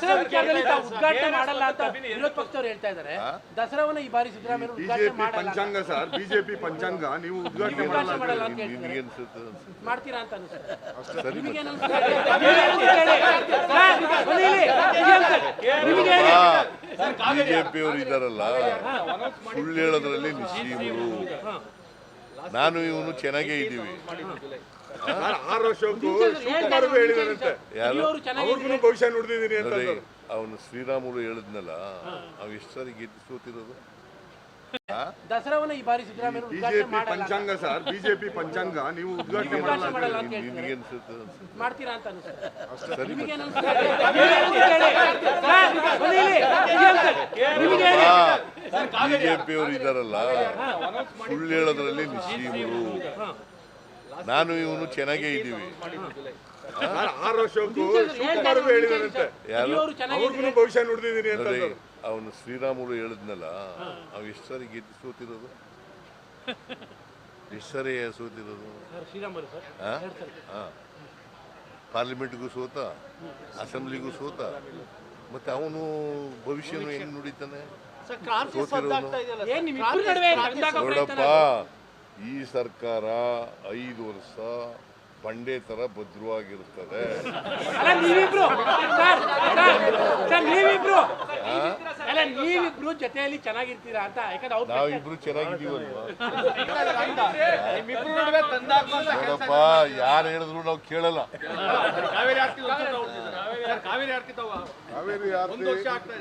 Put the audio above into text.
ಉದ್ಘಾಟನೆ ಮಾಡಲ್ಲ ಅಂತ ವಿರೋಧ ಪಕ್ಷದವ್ರು ಹೇಳ್ತಾ ಇದ್ದಾರೆ ದಸರಾವನ್ನ ಈ ಬಾರಿ ಸಿದ್ದರಾಮಯ್ಯ ಉದ್ಘಾಟನೆ ಬಿಜೆಪಿ ಮಾಡಲ್ಲ ಪಂಚಾಂಗ ಸರ್ ಬಿಜೆಪಿ ಪಂಚಾಂಗ ನೀವು ಉದ್ಘಾಟನೆ ಉದ್ಘಾಟನೆ ಮಾಡಲ್ಲ ಮಾಡಲ್ಲ ಅಂತ ಹೇಳ್ತಾರೆ ಅನ್ಸುತ್ತೆ ಅನ್ಸುತ್ತೆ ಮಾಡ್ತೀರಾ ಅಂತ ಅನಿಸುತ್ತೆ ಸರಿ ನಿಮಗೆ ಮತ್ತೆ. ಬಿಜೆಪಿಯವರು ಇದಾರಲ್ಲ ಸುಳ್ಳು ಹೇಳೋದ್ರಲ್ಲಿ ನಿಶ್ಚೀಮರು ನಾನು ಇವನು ಚೆನ್ನಾಗೇ ಇದ್ದೀವಿ. ಸರ್ ಆರು ವರ್ಷಕ್ಕೂ ಶಿವಕುಮಾರ್ಗೂ ಹೇಳಿದಾರಂತೆ. ಯಾರು? ಅವ್ರಿಗೂ ಭವಿಷ್ಯ ನುಡಿದಿದ್ದೀನಿ ಅಂತ. ಅವನು ಶ್ರೀರಾಮುಲು ಹೇಳಿದ್ನಲ್ಲ ಅವ್ ಎಷ್ಟು ಸರಿ ಗೆದ್ದು ಸೋತಿರೋದು? ದಸರಾವನ್ನ ಈ ಬಾರಿ ಸಿದ್ದರಾಮಯ್ಯ ಉದ್ಘಾಟನೆ ಬಿಜೆಪಿ ಪಂಚಾಂಗ ಸರ್ ಬಿಜೆಪಿ ಪಂಚಾಂಗ ನೀವು ಉದ್ಘಾಟನೆ ಮಾಡಲ್ಲ ಅಂತ ಹೇಳ್ತಾರೆ? ಮಾಡ್ತೀರಾ ಅಂತ ಅನಿಸುತ್ತೆ. ಸರಿ ನಿಮಗೆ ಅವರು ಇದ್ದಾರಲ್ಲ ಇದಾರಲ್ಲ ಸುಳ್ಳು ಹೇಳೋದ್ರಲ್ಲಿ ನಿಶ್ಚೀಮರು ನಾನು ಇವನು ಚೆನ್ನಾಗೇ ಇದ್ದೀವಿ. ಭವಿಷ್ಯ ನೋಡಿದೀನಿ ಅವನು ಶ್ರೀರಾಮುಲು ಹೇಳಿದ್ನಲ್ಲ ಅವ್ ಎಷ್ಟು ಸಾರಿ ಗೆದ್ದು ಸೋತಿರೋದು? ಎಷ್ಟು ಸಾರಿ ಸೋತಿರೋದು. ಪಾರ್ಲಿಮೆಂಟ್ಗೂ ಸೋತ ಅಸೆಂಬ್ಲಿಗೂ ಸೋತ ಮತ್ತೆ ಅವನು ಭವಿಷ್ಯನು ಹೆಂಗ್ ನುಡಿತಾನೆ? ನೋಡಪ್ಪ ಈ ಸರ್ಕಾರ ಐದು ವರ್ಷ ಬಂಡೆ ತರ ಭದ್ರವಾಗಿರುತ್ತದೆ. ಅಲ್ಲ ನೀವಿಬ್ರು. ಜೊತೆಯಲ್ಲಿ ಚೆನ್ನಾಗಿರ್ತೀರಾ ಅಂತ ಯಾಕಂದ್ರೆ ಅವ್ರು ನಾವಿಬ್ರು ಚೆನ್ನಾಗಿದ್ದೀವಲ್ವಾ? ನೋಡಪ್ಪ ಯಾರು ಹೇಳಿದ್ರು ನಾವು ಕೇಳಲ್ಲ. ಕಾವೇರಿ ಆರ್ತಿ